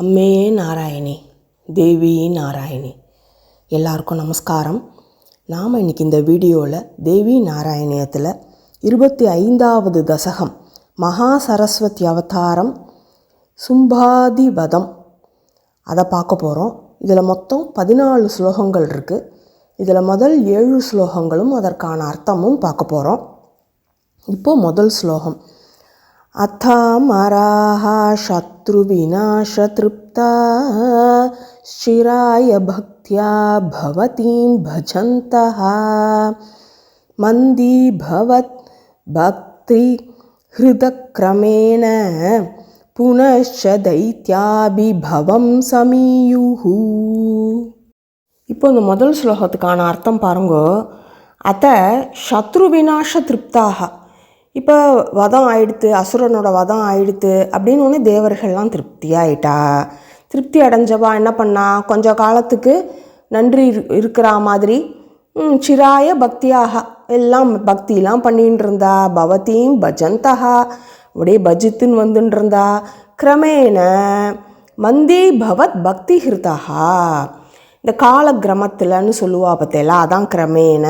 அம்மே நாராயணி தேவி நாராயணி. எல்லாருக்கும் நமஸ்காரம். நாம் இன்னைக்கு இந்த வீடியோவில் தேவி நாராயணியத்தில் இருபத்தி ஐந்தாவது தசகம் மகா சரஸ்வதி அவதாரம் சும்பாதிபதம். அதை பார்க்க போகிறோம் இதில் மொத்தம் பதினாலு ஸ்லோகங்கள் இருக்குது இதில் முதல் ஏழு ஸ்லோகங்களும் அதற்கான அர்த்தமும் பார்க்க போகிறோம் இப்போது முதல் ஸ்லோகம். अथामराः शत्रुविनाशतृप्ता शिराय भक्त्या भवतीं भजन्तः मन्दी भवत् भक्तिहृदक्रमेण पुनश्च दैत्याभिभवं समीयुः இப்போ இந்த முதல் ஸ்லோகத்துக்கான அர்த்தம் பாருங்கோ அத்த சத்ரு விநாச திருப்தாக இப்போ வதம் ஆயிடுத்து அசுரனோட வதம் ஆயிடுத்து அப்படின்னு ஒன்று தேவர்கள்லாம் திருப்தி ஆயிட்டா. திருப்தி அடைஞ்சவா என்ன பண்ணா? கொஞ்ச காலத்துக்கு நன்றி இரு- இருக்கிற மாதிரி. சிராய பக்தியாக எல்லாம் பக்தியெலாம் பண்ணின்னு இருந்தா பவதியும் பஜந்தகா அப்படியே பஜித்துன்னு வந்துட்டு இருந்தா கிரமேண மந்தி பவத் பக்தி ஹிருதா இந்த கால கிரமத்தில்னு சொல்லுவா பார்த்தேல அதான் கிரமேண.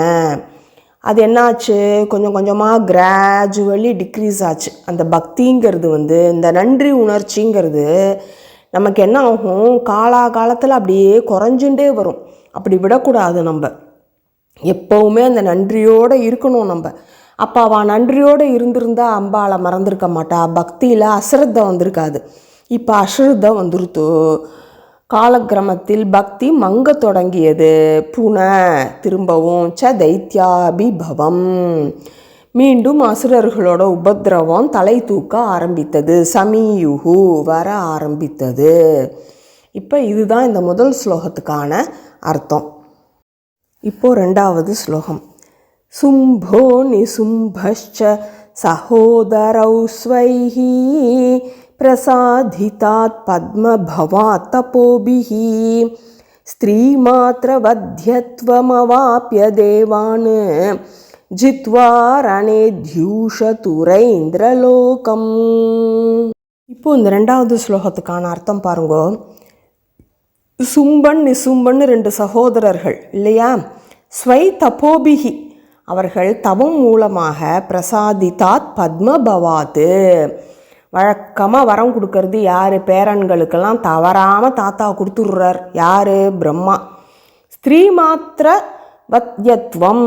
அது என்னாச்சு? கொஞ்சம் கொஞ்சமாக கிராஜுவலி டிக்ரீஸ் ஆச்சு. அந்த பக்திங்கிறது வந்து இந்த நன்றி உணர்ச்சிங்கிறது நமக்கு என்ன ஆகும்? காலாகாலத்தில் அப்படியே குறைஞ்சுட்டே வரும். அப்படி விடக்கூடாது நம்ம. எப்போவுமே அந்த நன்றியோடு இருக்கணும் நம்ம. அப்போ அவள் நன்றியோடு இருந்திருந்தா அம்பாவை மறந்துருக்க மாட்டா. பக்தியில் அசிரத்தை வந்திருக்காது. இப்போ அசிரத்தை வந்துருத்தோ. காலக்கிரமத்தில் பக்தி மங்க தொடங்கியது. புன திரும்பவும் ச தைத்யாபிபவம் மீண்டும் அசுரர்களோட உபதிரவம் தலை தூக்க ஆரம்பித்தது. சமீயுகு வர ஆரம்பித்தது. இப்போ இதுதான் இந்த முதல் ஸ்லோகத்துக்கான அர்த்தம். இப்போ ரெண்டாவது ஸ்லோகம். சும்போ நிசும்பஷ்ச சகோதரௌ ஸ்வைஹி பிரசாதிதாத் பத்மபவாத் தபோபிः ஸ்திரீமாத்திரவத்தியத்வமவாப்ய தேவான் ஜித்வா ரணேத்யூஷதுரைந்திரலோகம் இப்போ இந்த ரெண்டாவது ஸ்லோகத்துக்கான அர்த்தம் பாருங்கோ. சும்பன் நிசும்பன் ரெண்டு சகோதரர்கள் இல்லையா? ஸ்வை தபோபிகி அவர்கள் தவம் மூலமாக பிரசாதித்தாத் பத்மபவாத்து. வழக்கமாக வரம் கொடுக்கறது யார்? பேரன்களுக்கெல்லாம் தவறாமல் தாத்தா கொடுத்துட்றார். யார்? பிரம்மா. ஸ்திரீ மாத்திர வத்யத்வம்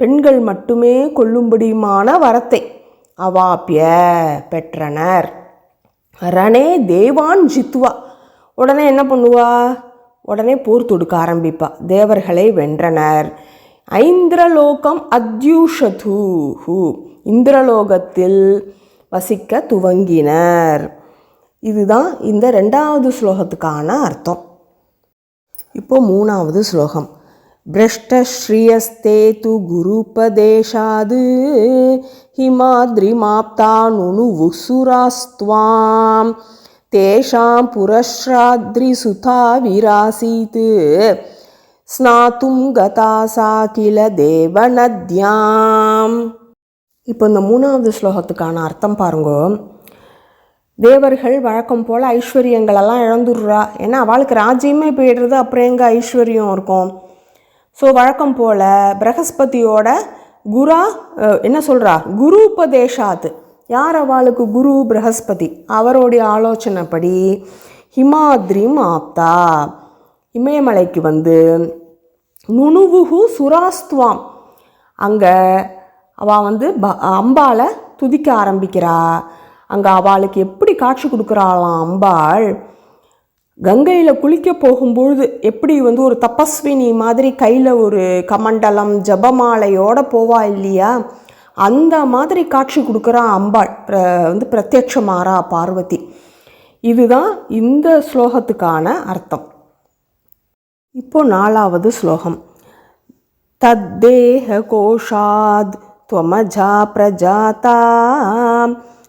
பெண்கள் மட்டுமே கொள்ளும்படியுமான வரத்தை அவாப்பிய பெற்றனர். ரணே தேவான் ஜித்வா. உடனே என்ன பண்ணுவா? உடனே போர் தொடுக்க ஆரம்பிப்பா. தேவர்களை வென்றனர். ஐந்திரலோகம் அத்யூஷது இந்திரலோகத்தில் வசிக்க துவங்கினர். இதுதான் இந்த ரெண்டாவது ஸ்லோகத்துக்கான அர்த்தம். இப்போ மூணாவது ஸ்லோகம். பிரஷ்டஸ்ரீயஸ்தே து குருபதேஷாது ஹிமாத்ரிமாப்தானுனுவுசுராஸ்துவாம். தேஷாம் புரஸ்ராத்ரிசுதா விராசீத் ஸ்நாத்தும் கதாசா கில தேவநத்யாம். இப்போ இந்த மூணாவது ஸ்லோகத்துக்கான அர்த்தம் பாருங்க. தேவர்கள் வழக்கம் போல் ஐஸ்வர்யங்களெல்லாம் இழந்துடுறா. ஏன்னா அவளுக்கு ராஜ்யமே போயிடுறது அப்புறம் எங்கே ஐஸ்வர்யம் இருக்கும்? ஸோ வழக்கம் போல் பிரகஸ்பதியோட குரா என்ன சொல்கிறா குரு உபதேஷாத் யார் அவளுக்கு குரு பிரகஸ்பதி? அவருடைய ஆலோசனைப்படி ஹிமாத்ரிம் ஆப்தா. இமயமலைக்கு வந்து நுணுவுகு சுராஸ்துவாம். அங்கே அவள் வந்து ப அம்பாளை துதிக்க ஆரம்பிக்கிறா. அங்கே அவளுக்கு எப்படி காட்சி கொடுக்குறாளாம் அம்பாள்? கங்கையில் குளிக்க போகும்பொழுது எப்படி வந்து ஒரு தபஸ்வினி மாதிரி கையில் ஒரு கமண்டலம் ஜபமாலையோட போவா இல்லையா? அந்த மாதிரி காட்சி கொடுக்குறா அம்பாள். பிர வந்து பிரத்யட்சமாறா பார்வதி. இதுதான் இந்த ஸ்லோகத்துக்கான அர்த்தம். இப்போ நாலாவது ஸ்லோகம். தத்தேக கோஷாத் त्वमजा प्रजाता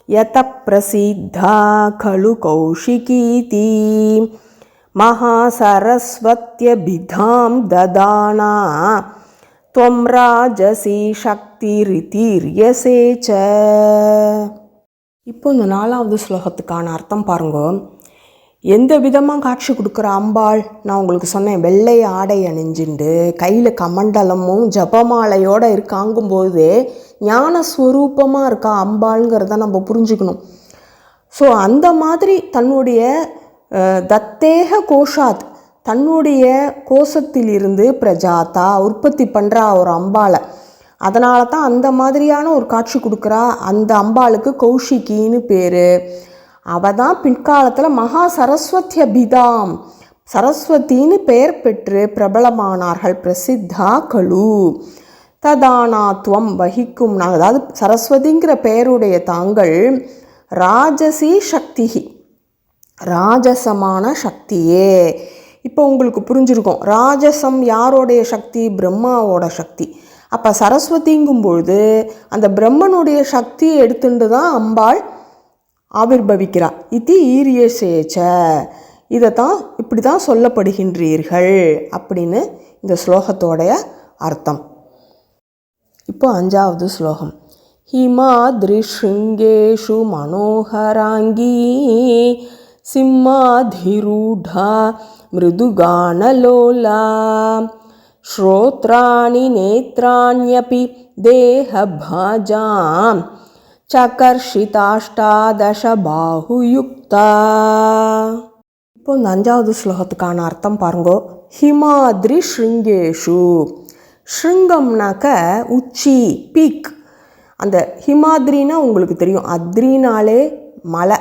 यत प्रसिद्धा खलु कौशिकीति महासरस्वत्यभिधां ददाना त्वं राजसी शक्तिरितीर्यसे च இப்போ இந்த நாலாவது ஸ்லோகத்துக்கான அர்த்தம் பாருங்க எந்த விதமாக காட்சி கொடுக்குற அம்பாள்? நான் உங்களுக்கு சொன்னேன் வெள்ளை ஆடை அணிஞ்சுண்டு கையில் கமண்டலமும் ஜபமாலையோடு இருக்காங்கும்போது ஞானஸ்வரூபமாக இருக்கா அம்பாளுங்கிறத நம்ம புரிஞ்சுக்கணும். ஸோ அந்த மாதிரி தன்னுடைய தத்தேக கோஷாத் தன்னுடைய கோஷத்திலிருந்து பிரஜாத்தா உற்பத்தி பண்ணுறா ஒரு அம்பாளை. அதனால தான் அந்த மாதிரியான ஒரு காட்சி கொடுக்குறா. அந்த அம்பாளுக்கு கௌஷிகின்னு பேர். அவ தான் பிற்காலத்தில் மகா சரஸ்வதி அபிதாம். சரஸ்வதின்னு பெயர் பெற்று பிரபலமானார்கள் பிரசித்தா கலு. ததானாத்வம் வகிக்கும் நான் அதாவது சரஸ்வதிங்கிற பெயருடைய தாங்கள் ராஜசி சக்தி ராஜசமான சக்தியே. இப்போ உங்களுக்கு புரிஞ்சிருக்கும். ராஜசம் யாரோடைய சக்தி? பிரம்மாவோட சக்தி. அப்போ சரஸ்வதிங்கும் பொழுது அந்த பிரம்மனுடைய சக்தியை எடுத்துட்டு தான் அம்பாள் ஆவிர்பவிக்கிறா இது ஈரியசேச்ச இதை தான் இப்படி தான் சொல்லப்படுகின்றீர்கள் அப்படின்னு இந்த ஸ்லோகத்தோடைய அர்த்தம் இப்போ அஞ்சாவது ஸ்லோகம் हिमादृशृङ्गेषु मनोहराङ्गी सिंहाधिरूढा मृदुगानलोला श्रोत्राणि नेत्राण्यपि देहभाजां சகர்ஷிதாஷ்டாதசபாகுயுக்தா இப்போ இந்த அஞ்சாவது ஸ்லோகத்துக்கான அர்த்தம் பாருங்கோ. ஹிமாத்ரி ஸ்ருங்கேஷு ஸ்ருங்கம்னாக்க உச்சி பீக். அந்த ஹிமாத்ரினா உங்களுக்கு தெரியும். அத்ரினாலே மலை.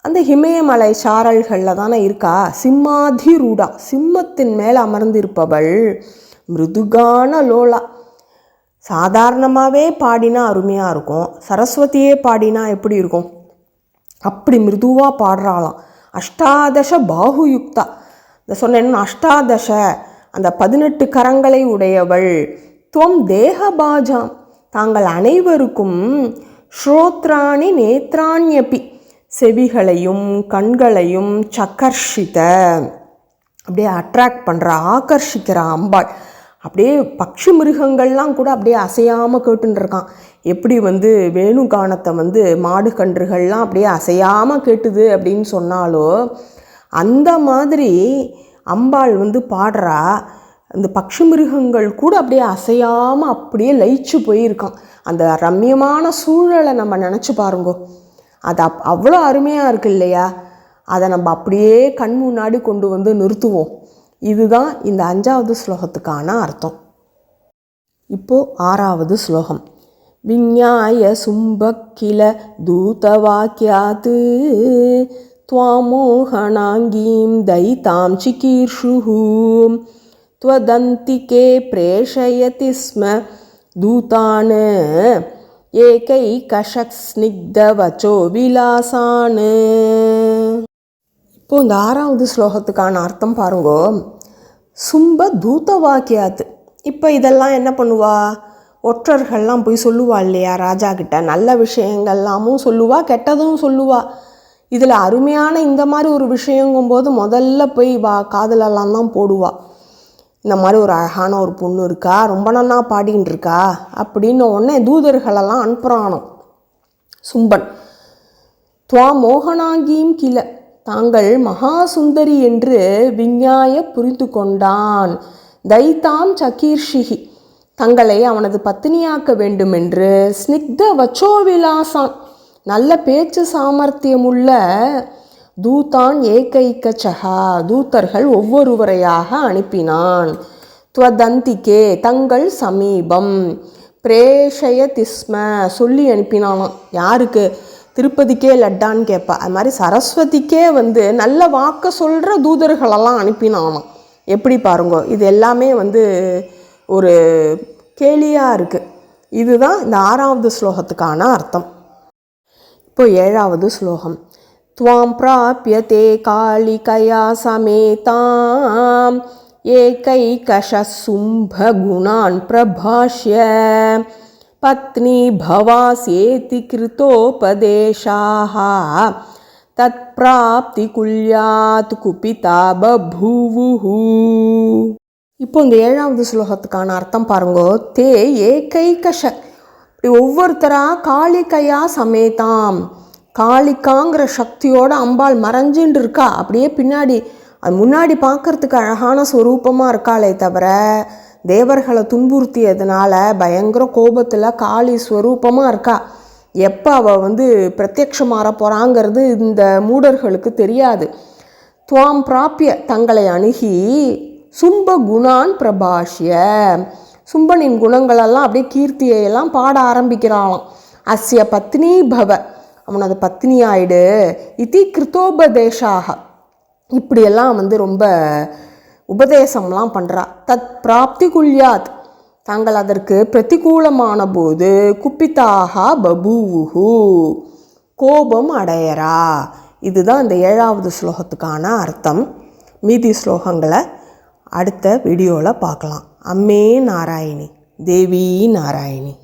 அந்த ஹிமயமலை சாரல்களில் தானே இருக்கா? சிம்மாதிரூடா. சிம்மத்தின் மேலே அமர்ந்திருப்பவள் மிருதுகான லோலா. சாதாரணமாகவே பாடினா அருமையாக இருக்கும். சரஸ்வதியே பாடினா எப்படி இருக்கும்? அப்படி மிருதுவாக பாடுறாளாம். அஷ்டாதச பாகுயுக்தா. இந்த சொன்னேன் அஷ்டாதச அந்த பதினெட்டு கரங்களை உடையவள் துவம் தேகபாஜாம். தாங்கள் அனைவருக்கும் ஸ்ரோத்ராணி நேத்ராண்யபி. செவிகளையும் கண்களையும் சக்கர்ஷித அப்படியே அட்ராக்ட் பண்ணுற ஆகர்ஷிக்கிற அம்பாள். அப்படியே பக்ஷி மிருகங்கள்லாம் கூட அப்படியே அசையாமல் கேட்டுருக்கான் எப்படி வந்து வேணுகானத்தை வந்து மாடு கன்றுகள்லாம் அப்படியே அசையாமல் கேட்டுது அப்படின்னு சொன்னாலோ அந்த மாதிரி அம்பாள் வந்து பாடுறா அந்த பக்ஷி மிருகங்கள் கூட அப்படியே அசையாமல் அப்படியே லயிச்சு போயிருக்கான். அந்த ரம்மியமான சூழலை நம்ம நினச்சி பாருங்கோ. அது அப் அவ்வளோ அருமையாக இருக்கு இல்லையா? அதை நம்ம அப்படியே கண் முன்னாடி கொண்டு வந்து நிறுத்துவோம். இதுதான் இந்த அஞ்சாவது ஸ்லோகத்துக்கான அர்த்தம் இப்போ ஆறாவது ஸ்லோகம் விஞ்ஞாய சும்பக்கில தூதவாக்கியாத் त्वामोहणाङ्गीं दयितां चिकीर्षुः त्वदन्तिके प्रेषयति स्म दूतान् एकैकशक्स्निग्धवचो विलासान् இப்போ இந்த ஆறாவது ஸ்லோகத்துக்கான அர்த்தம் பாருங்கோ சும்ப தூத வாக்கியாத்து இப்போ இதெல்லாம் என்ன பண்ணுவா? ஒற்றர்கள்லாம் போய் சொல்லுவா இல்லையா ராஜா கிட்ட? நல்ல விஷயங்கள்லாமும் சொல்லுவா கெட்டதும் சொல்லுவா. இதில் அருமையான இந்த மாதிரி ஒரு விஷயங்கும்போது முதல்ல போய் வா காதலெல்லாம் தான் போடுவா. இந்த மாதிரி ஒரு அழகான ஒரு பொண்ணு இருக்கா? ரொம்ப நன்னா பாடின்னு இருக்கா? அப்படின்னு உடனே தூதர்களெல்லாம் அனுப்புகிறானோ சும்பன். துவா மோகனாங்கியும் கிளை தாங்கள் மகா சுந்தரி என்று விஞ்ஞாய புரிந்து கொண்டான் தைத்தாம் சகீர்ஷிகி. தங்களை அவனது பத்தினியாக்க வேண்டுமென்று ஸ்னிக்த வச்சோவிலாசான் நல்ல பேச்சு சாமர்த்தியமுள்ள தூதான் ஏகைக்க சகா தூத்தர்கள் ஒவ்வொருவரையாக அனுப்பினான். துவதந்திகே தங்கள் சமீபம் பிரேஷய திஸ்ம சொல்லி அனுப்பினானாம். யாருக்கு? திருப்பதிக்கே லட்டான்னு கேட்பா. அது மாதிரி சரஸ்வதிக்கே வந்து நல்ல வாக்க சொல்கிற தூதர்களெல்லாம் அனுப்பினானாம். எப்படி பாருங்க இது எல்லாமே வந்து ஒரு கேலியாக இருக்குது இதுதான் இந்த ஆறாவது ஸ்லோகத்துக்கான அர்த்தம். இப்போ ஏழாவது ஸ்லோகம். துவாம் பிராபியதே காளிகயா சமேதாம். ஏகைகசும்பகுணான் பிரபாஷ்ய. பத்னி भवास्येति कृतोपदेशाः। தத் பிராப்தி குல்யாத் குபிதா பபூவுஹு இப்போ இந்த ஏழாவது ஸ்லோகத்துக்கான அர்த்தம் பாருங்கோ. தே ஏகைகஷ. இப்படி ஒவ்வொருத்தரா காளிக்கையா சமேதாம். காளிக்காங்கிற சக்தியோட அம்பாள் மறைஞ்சுன்னு இருக்கா அப்படியே பின்னாடி அது முன்னாடி பார்க்கறதுக்கு அழகான ஸ்வரூபமாக இருக்காளே தவிர தேவர்களை துன்புறுத்தியதுனால பயங்கர கோபத்தில் காளி ஸ்வரூபமாக இருக்கா. எப்போ அவள் வந்து பிரத்யக்ஷமாற போகிறாங்கிறது இந்த மூடர்களுக்கு தெரியாது. துவாம் பிராப்பிய தங்களை அணுகி சும்ப குணான் பிரபாஷ்ய. சும்பனின் குணங்களெல்லாம் அப்படியே கீர்த்தியையெல்லாம் பாட ஆரம்பிக்கிறாளாம். அஸ்ய பத்னி பவ. அவனது பத்னி ஆயிடு இதி கிருத்தோபதேஷாக. இப்படியெல்லாம் வந்து ரொம்ப உபதேசம்லாம் பண்ணுறா தத் பிராப்தி குல்யாத் தாங்கள் அதற்கு பிரதிகூலமான போது குப்பித்தாகா பபூவுஹு. கோபம் அடையறா. இதுதான் இந்த ஏழாவது ஸ்லோகத்துக்கான அர்த்தம். மீதி ஸ்லோகங்களை அடுத்த வீடியோவில் பார்க்கலாம். அம்மே நாராயணி. தேவி நாராயணி.